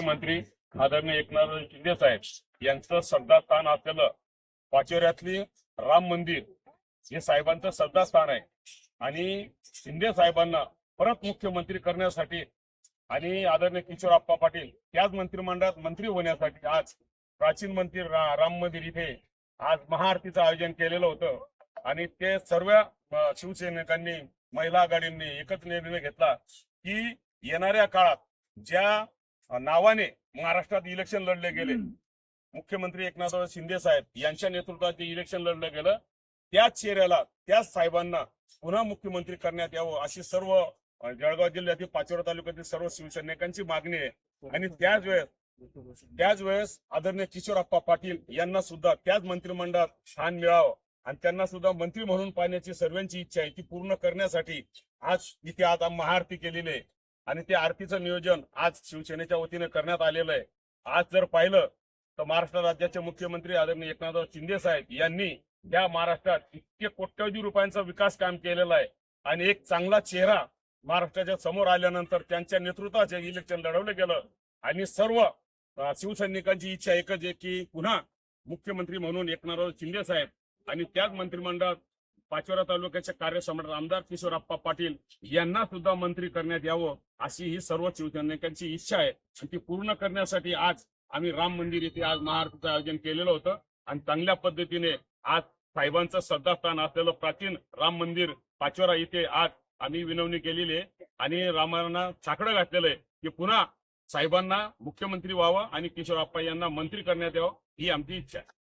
मुख्यमंत्री आदरणीय एकनाथ शिंदे साहेब यांचं श्रद्धास्थान असलेलं पाचोऱ्यातली राम मंदिर हे साहेबांचं श्रद्धास्थान आहे. आणि शिंदे साहेबांना परत मुख्यमंत्री करण्यासाठी आणि आदरणीय किशोरप्पा पाटील त्याच मंत्रिमंडळात मंत्री होण्यासाठी आज प्राचीन मंदिर राम मंदिर इथे आज महाआरतीचं आयोजन केलेलं होतं. आणि ते सर्व शिवसैनिकांनी महिला आघाडींनी एकच निर्णय घेतला की येणाऱ्या काळात ज्या नावाने महाराष्ट्रात इलेक्शन लढले गेले. मुख्यमंत्री एकनाथ शिंदे साहेब यांच्या नेतृत्वात जे इलेक्शन लढलं गेलं त्याच चेहऱ्याला त्याच साहेबांना पुन्हा मुख्यमंत्री करण्यात यावं अशी सर्व जळगाव जिल्ह्यातील पाचोरा तालुक्यातील सर्व शिवसैनिकांची मागणी आहे. आणि त्याच वेळेस त्याच वेळेस आदरणीय किशोरप्पा पाटील यांना सुद्धा त्याच मंत्रिमंडळात स्थान मिळावं. आणि त्यांना सुद्धा मंत्री म्हणून पाहण्याची सर्वांची इच्छा आहे ती पूर्ण करण्यासाठी आज इथे आज महाआरती केलेली आहे. आणि ते आरतीचं नियोजन आज शिवसेनेच्या वतीने करण्यात आलेलं आहे. आज जर पाहिलं तर महाराष्ट्र राज्याचे मुख्यमंत्री आदरणीय एकनाथराव शिंदे साहेब यांनी या महाराष्ट्रात इतके कोट्यवधी रुपयांचा विकास काम केलेला आहे. आणि एक चांगला चेहरा महाराष्ट्राच्या समोर आल्यानंतर त्यांच्या नेतृत्वात जे इलेक्शन लढवलं गेलं. आणि सर्व शिवसैनिकांची इच्छा एकच आहे की पुन्हा मुख्यमंत्री म्हणून एकनाथराव शिंदे साहेब आणि त्याच मंत्रिमंडळात पाचोरा तालुक्याचे कार्यसम्राट आमदार किशोरप्पा पाटील यांना सुद्धा मंत्री करण्यात यावं अशी ही सर्व शिवसैनिकांची इच्छा आहे. आणि ती पूर्ण करण्यासाठी आज आम्ही राम मंदिर येथे आज महाराष्ट्राचं आयोजन केलेलं होतं. आणि चांगल्या पद्धतीने आज साहेबांचं श्रद्धास्थान असलेलं प्राचीन राम मंदिर पाचोरा इथे आज आम्ही विनवणी केलेली आहे. आणि रामांना साकडं घातलेलं आहे की पुन्हा साहेबांना मुख्यमंत्री व्हावं आणि किशोरप्पा यांना मंत्री करण्यात यावं ही आमची इच्छा आहे.